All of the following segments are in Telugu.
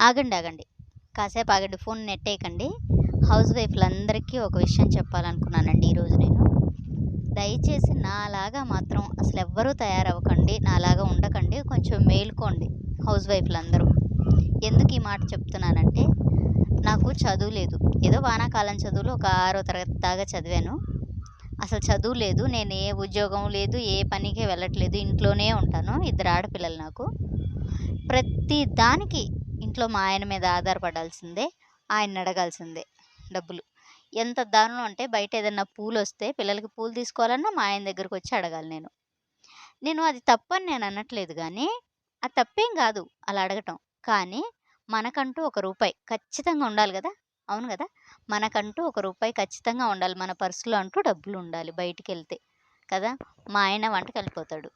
ఆగండి ఆగండి. కాసేపు ఆగండి ఫోన్ నెట్టేయకండి. హౌస్ వైఫ్లందరికీ ఒక విషయం చెప్పాలనుకున్నానండి ఈరోజు నేను. దయచేసి నాలాగా మాత్రం అసలు ఎవ్వరూ తయారవ్వకండి నాలాగా ఉండకండి కొంచెం మేలుకోండి హౌస్ వైఫ్లందరూ. ఎందుకు ఈ మాట చెప్తున్నానంటే నాకు చదువు లేదు. ఏదో వానాకాలం చదువులు ఒక ఆరో తరగతి దాకా చదివాను. అసలు చదువు లేదు నేను ఏ ఉద్యోగం లేదు ఏ పనికి వెళ్ళట్లేదు ఇంట్లోనే ఉంటాను ఇద్దరు ఆడపిల్లలు నాకు. ప్రతి దానికి ఇంట్లో మా ఆయన మీద ఆధారపడాల్సిందే ఆయన అడగాల్సిందే డబ్బులు. ఎంత దారుణం అంటే బయట ఏదైనా పూలు వస్తే పిల్లలకి పూలు తీసుకోవాలన్నా మా ఆయన దగ్గరకు వచ్చి అడగాలి నేను. నేను అది తప్పని నేను అనట్లేదు కానీ అది తప్పేం కాదు అలా అడగటం. కానీ మనకంటూ ఒక రూపాయి ఖచ్చితంగా ఉండాలి కదా? అవును కదా? మనకంటూ ఒక రూపాయి ఖచ్చితంగా ఉండాలి. మన పర్సులో అంటూ డబ్బులు ఉండాలి బయటికి వెళ్తే కదా? మా ఆయన వంటకి వెళ్ళిపోతాడు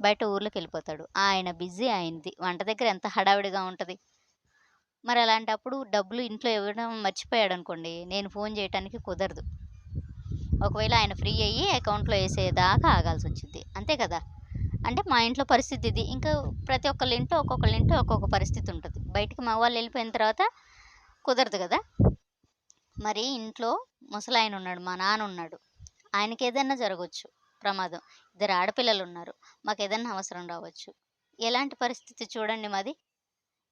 బయట ఊర్లోకి వెళ్ళిపోతాడు ఆయన బిజీ అయింది. వంట దగ్గర ఎంత హడావిడిగా ఉంటుంది? మరి అలాంటప్పుడు డబ్బులు ఇంట్లో ఇవ్వడం మర్చిపోయాడు అనుకోండి నేను ఫోన్ చేయడానికి కుదరదు. ఒకవేళ ఆయన ఫ్రీ అయ్యి అకౌంట్లో వేసేదాకా ఆగాల్సి వచ్చింది అంతే కదా? అంటే మా ఇంట్లో పరిస్థితి ఇది. ఇంకా ప్రతి ఒక్కళ్ళ ఇంట్లో ఒక్కొక్కళ్ళ ఇంట్లో ఒక్కొక్క పరిస్థితి ఉంటుంది. బయటికి మా వాళ్ళు వెళ్ళిపోయిన తర్వాత కుదరదు కదా? మరి ఇంట్లో ముసలాయన ఉన్నాడు మా నాన్న ఉన్నాడు. ఆయనకి ఏదైనా జరగవచ్చు ప్రమాదం. ఇద్దరు ఆడపిల్లలు ఉన్నారు. మాకు ఏదైనా అవసరం రావచ్చు. ఎలాంటి పరిస్థితి చూడండి మాది.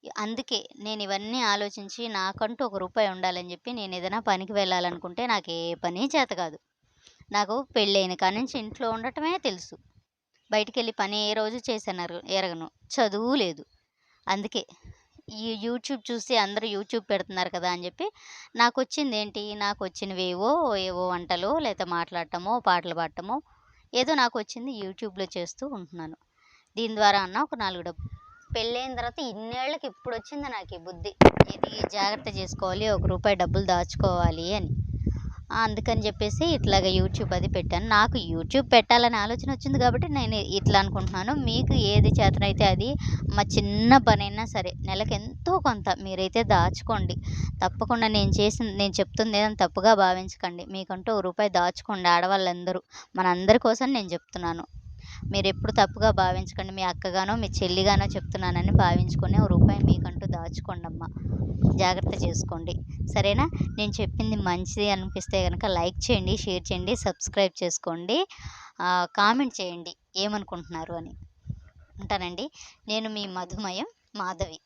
అందుకే నేను ఇవన్నీ ఆలోచించి నాకంటూ ఒక రూపాయి ఉండాలని చెప్పి నేను ఏదైనా పనికి వెళ్ళాలనుకుంటే నాకు ఏ పని చేత కాదు. నాకు పెళ్ళైన కాడి నుంచి ఇంట్లో ఉండటమే తెలుసు. బయటికి వెళ్ళి పని ఏ రోజు చేశాను ఎరగను చదువు లేదు. అందుకే ఈ యూట్యూబ్ చూసి అందరూ యూట్యూబ్ పెడుతున్నారు కదా అని చెప్పి నాకు వచ్చింది ఏంటి? నాకు వచ్చినవేవో ఏవో ఏవో వంటలు లేదా మాట్లాడటమో పాటలు పాడటమో ఏదో నాకు వచ్చింది యూట్యూబ్లో చేస్తూ ఉంటున్నాను. దీని ద్వారా అన్న ఒక నాలుగు డబ్బు పెళ్ళైన తర్వాత ఇన్నేళ్ళకి ఇప్పుడు వచ్చింది నాకు ఈ బుద్ధి. ఇది జాగ్రత్త చేసుకోవాలి ఒక రూపాయి డబ్బులు దాచుకోవాలి అని. అందుకని చెప్పేసి ఇట్లాగ యూట్యూబ్ అది పెట్టాను. నాకు యూట్యూబ్ పెట్టాలని ఆలోచన వచ్చింది కాబట్టి నేను ఇట్లా అనుకుంటున్నాను. మీకు ఏది చేతనైతే అది మా చిన్న పనైనా సరే నెలకు ఎంతో కొంత మీరైతే దాచుకోండి. తప్పకుండా నేను చేసిన నేను చెప్తుంది ఏదైనా తప్పుగా భావించకండి. మీకంటూ ఒక రూపాయి దాచుకోండి ఆడవాళ్ళందరూ. మనందరి కోసం నేను చెప్తున్నాను. మీరు ఎప్పుడు తప్పుగా భావించకండి. మీ అక్కగానో మీ చెల్లిగానో చెప్తున్నానని భావించుకొని ఒక రూపాయి మీకంటూ దాచుకోండి అమ్మ జాగ్రత్త చేసుకోండి. సరేనా? నేను చెప్పింది మంచిది అనిపిస్తే కనుక లైక్ చేయండి షేర్ చేయండి సబ్స్క్రైబ్ చేసుకోండి. కామెంట్ చేయండి ఏమనుకుంటున్నారు అని. ఉంటానండి. నేను మీ మధుమయం మాధవి.